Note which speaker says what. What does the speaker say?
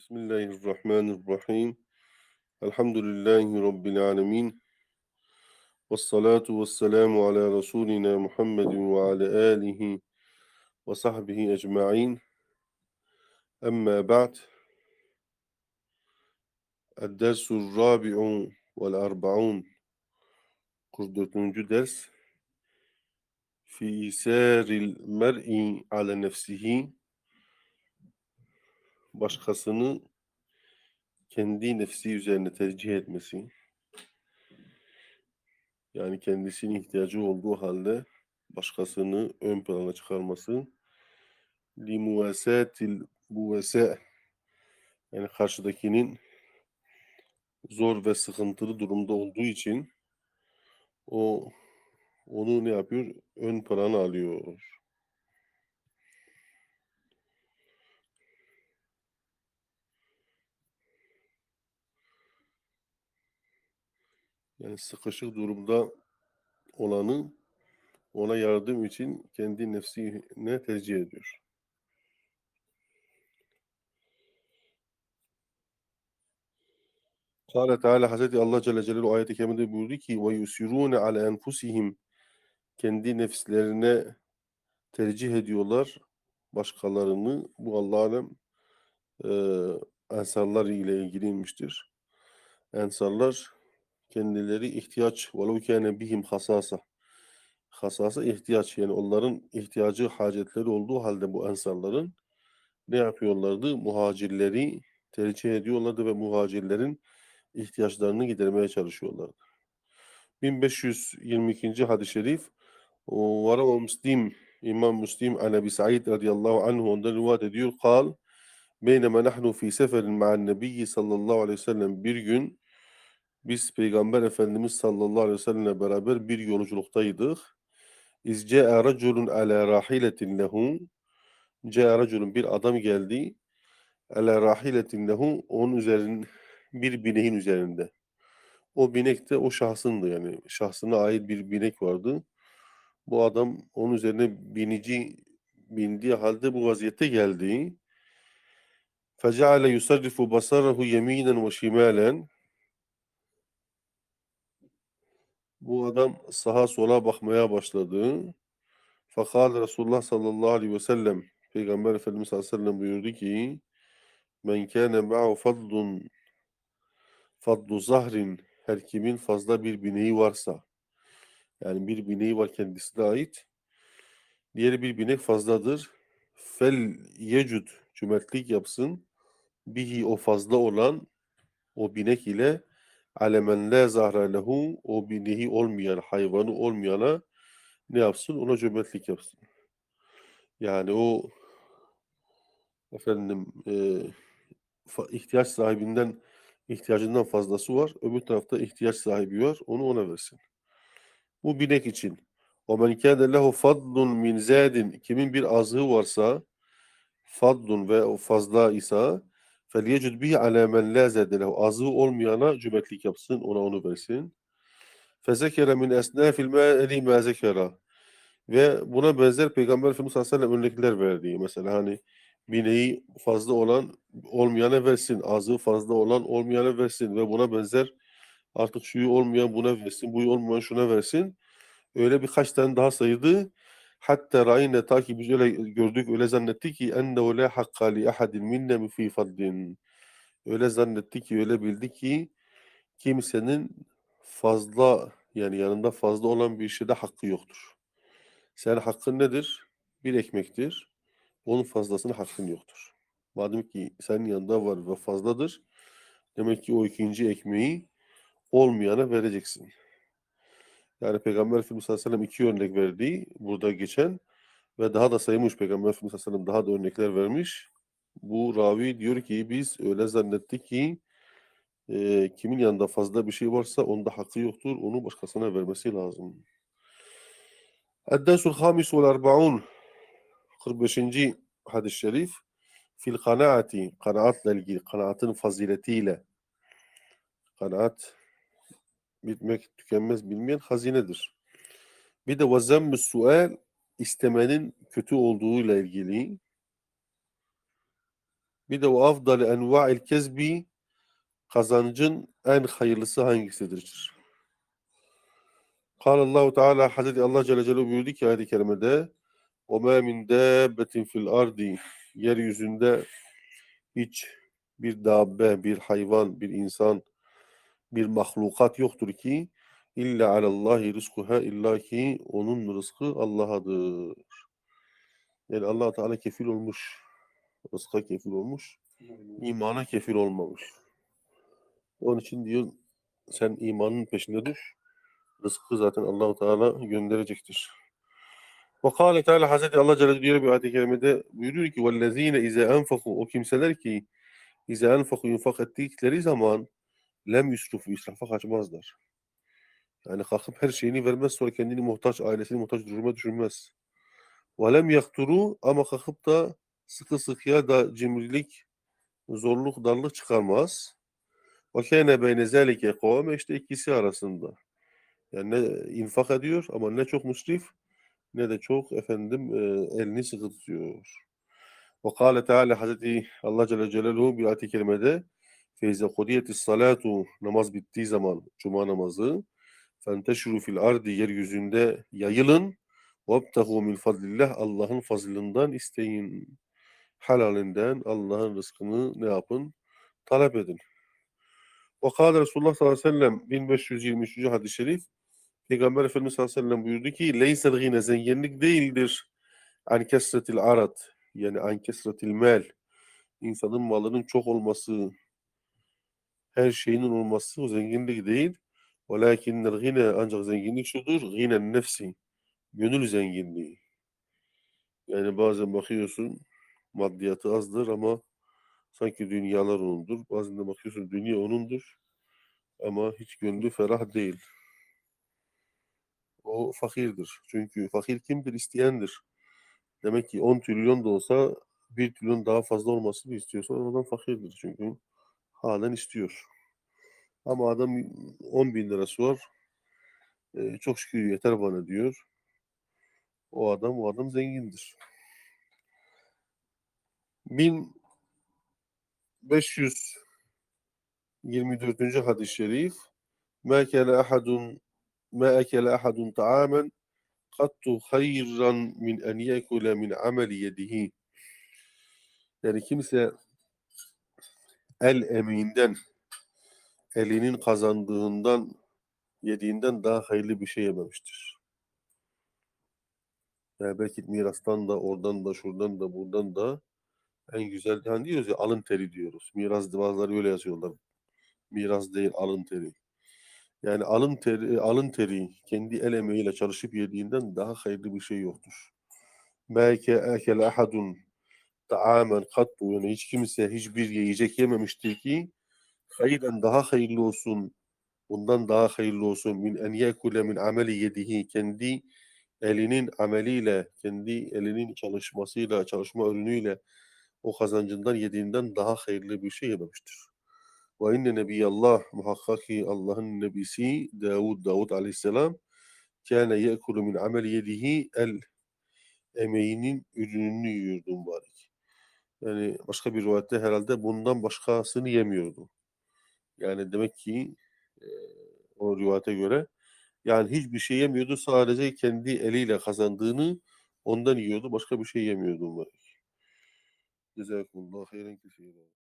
Speaker 1: بسم الله الرحمن الرحيم. الحمد لله رب العالمين. والصلاة والسلام على رسولنا محمد وعلى آله وصحبه أجمعين. أما بعد الدرس الرابع والأربعون. 44. ders في إيثار المرء على نفسه. Başkasını kendi nefsi üzerine tercih etmesi, yani kendisinin ihtiyacı olduğu halde başkasını ön plana çıkarması, limuvasatil buvese yani karşıdakinin zor ve sıkıntılı durumda olduğu için o onu ne yapıyor? Ön plana alıyor. Yani sıkışık durumda olanı ona yardım için kendi nefsine tercih ediyor. Kâle Teala Hazreti Allah Celle Celaluhu ayet-i kerimede buyurdu ki ve yusirûne ale enfusihim kendi nefslerine tercih ediyorlar başkalarını. Bu Allah alem e, ensarlar ile ilgiliymiştir. Ensarlar kendileri ihtiyaç velev kâne bihim hasasa hasasa ihtiyaç yani onların ihtiyacı hacetleri olduğu halde bu ensarların ne yapıyorlardı? Muhacirleri tercih ediyorlardı ve muhacirlerin ihtiyaçlarını gidermeye çalışıyorlardı. 1522. hadis-i şerif Varav Müslim İmam Müslim an Ebi Sa'id radıyallahu anhu ondan rivayet ediyor. Kal Beyneme nahnu fi seferin ma'an nebiyyi sallallahu aleyhi ve sellem bir gün biz Peygamber Efendimiz sallallahu aleyhi ve sellemle beraber bir yolculuktaydık. İzce'e raculun ala rahiletin lehu Ce'e raculun bir adam geldi. Ala rahiletin lehu onun üzerinde bir bineğin üzerinde. O binek de o şahsındı yani şahsına ait bir binek vardı. Bu adam onun üzerine binici bindiği halde bu vaziyette geldi. فَجَعَلَ يُسَرِّفُ بَصَرَهُ يَم۪ينًا وَشِمَالًا Bu adam sağa sola bakmaya başladı. Fakat Resulullah sallallahu aleyhi ve sellem Peygamber Efendimiz sallallahu aleyhi ve sellem buyurdu ki Men kâne ma'u fadlun fadlu zahrin her kimin fazla bir bineği varsa yani bir bineği var kendisine ait diğeri bir binek fazladır fel yecud cömertlik yapsın bihi o fazla olan o binek ile alemen la zahra lehu o bineği olmayan hayvanı olmayana ne yapsın ona cömertlik yapsın yani o efendim e, ihtiyaç sahibinden ihtiyacından fazlası var. Öbür tarafta ihtiyaç sahibi var. Onu ona versin. Bu binek için. O men kâne lehu fadlun min zâdin. Kimin bir azığı varsa fadlun ve o fazla ise felyecud bihi alâ men lâ zâde lehu. Azığı olmayana cömertlik yapsın. Ona onu versin. Fezekere min esnâfil mâli mâ zekera. Ve buna benzer Peygamber Efendimiz sallallahu aleyhi ve sellem örnekler verdiği. Mesela hani bineği fazla olan olmayana versin. Azı fazla olan olmayana versin ve buna benzer artık şuyu olmayan buna versin, buyu olmayan şuna versin. Öyle birkaç tane daha saydı. Hatta rayine ta ki biz öyle gördük, öyle zannetti ki ennehu la hakka li ahadin minne fi fadlin. Öyle zannetti ki, öyle bildi ki kimsenin fazla yani yanında fazla olan bir şeyde hakkı yoktur. Sen hakkın nedir? Bir ekmektir. Onun fazlasına hakkın yoktur. Madem ki senin yanında var ve fazladır, demek ki o ikinci ekmeği olmayana vereceksin. Yani Peygamber Efendimiz sallallahu iki örnek verdi burada geçen ve daha da saymış Peygamber Efendimiz sallallahu daha da örnekler vermiş. Bu ravi diyor ki biz öyle zannettik ki e, kimin yanında fazla bir şey varsa onda hakkı yoktur. Onu başkasına vermesi lazım. Eddesul hamis vel arba'un 45. hadis-i şerif fil kanaati kanaatla ilgili kanaatın faziletiyle kanaat bitmek tükenmez bilmeyen hazinedir. Bir de vazemmü sual istemenin kötü olduğuyla ilgili Bir de o afdal enva'il kezbi kazancın en hayırlısı hangisidir? Allahu Teala Hazreti Allah Celle Celaluhu buyurdu ki ayet-i kerimede وَمَا مِنْ دَابَّةٍ fil ardi Yeryüzünde hiç bir dabbe, bir hayvan, bir insan, bir mahlukat yoktur ki illa alallahi rizkuha illa ki onun rızkı Allah'adır. Yani allah Teala kefil olmuş. Rızka kefil olmuş. imana kefil olmamış. Onun için diyor sen imanın peşinde düş. Rızkı zaten Allahu Teala gönderecektir. Ve kâle Teala Hazreti Allah Celle diyor bir ayet-i kerimede buyuruyor ki vellezîne izâ enfaku o kimseler ki izâ enfaku infak ettikleri zaman lem yusrufu israfa kaçmazlar. Yani kalkıp her şeyini vermez sonra kendini muhtaç, ailesini muhtaç duruma düşürmez. Ve lem yakturu ama kalkıp da sıkı sıkıya da cimrilik, zorluk, darlık çıkarmaz. Ve kâne beyne zâlike kavame işte ikisi arasında. Yani ne infak ediyor ama ne çok musrif ne de çok efendim e, elini sıkı tutuyor. Ve kâle Teala Hazreti Allah Celle Celaluhu bir ayet-i kerimede feyze kudiyetis salatu namaz bittiği zaman cuma namazı fenteşru fil ardi yeryüzünde yayılın vebtehu min fadlillah Allah'ın fazlından isteyin. Helalinden Allah'ın rızkını ne yapın? Talep edin. Ve kâle Resulullah sallallahu aleyhi ve sellem 1523. hadis-i şerif Peygamber Efendimiz sallallahu aleyhi ve sellem buyurdu ki leysel gine zenginlik değildir an kesretil arat yani an kesretil mel insanın malının çok olması her şeyinin olması o zenginlik değil. Velakinnel gine ancak zenginlik şudur. Ginen nefsi. Gönül zenginliği. Yani bazen bakıyorsun maddiyatı azdır ama sanki dünyalar onundur. Bazen de bakıyorsun dünya onundur ama hiç gönlü ferah değil. O fakirdir. Çünkü fakir kimdir? İsteyendir. Demek ki 10 trilyon da olsa 1 trilyon daha fazla olmasını istiyorsa o adam fakirdir. Çünkü halen istiyor. Ama adam 10 bin lirası var. E, çok şükür yeter bana diyor. O adam o adam zengindir. 1524. hadis-i şerif Ma kâle ahadun ma ekele ahadun ta'amen kattu hayran min en yekule min ameli yedihi yani kimse el emeğinden elinin kazandığından yediğinden daha hayırlı bir şey yememiştir. Yani belki mirastan da oradan da şuradan da buradan da en güzel hani diyoruz ya alın teri diyoruz. Miras bazıları öyle yazıyorlar. Miras değil alın teri. Yani alın teri, alın teri kendi el emeğiyle çalışıp yediğinden daha hayırlı bir şey yoktur. Belki ekele ahadun taamen kattu yani hiç kimse hiçbir yiyecek yememiştir ki hayren daha hayırlı olsun bundan daha hayırlı olsun min en yekule min ameli yedihi kendi elinin ameliyle kendi elinin çalışmasıyla çalışma ürünüyle o kazancından yediğinden daha hayırlı bir şey yememiştir. Ve inne nebiyallah muhakkak ki Allah'ın nebisi Davud Davud aleyhisselam kâne ye'kulu min amel yedihi el emeğinin ürününü yiyordu mübarek. Yani başka bir rivayette herhalde bundan başkasını yemiyordu. Yani demek ki o rivayete göre yani hiçbir şey yemiyordu. Sadece kendi eliyle kazandığını ondan yiyordu. Başka bir şey yemiyordu. Cezakumullah hayran kesiren.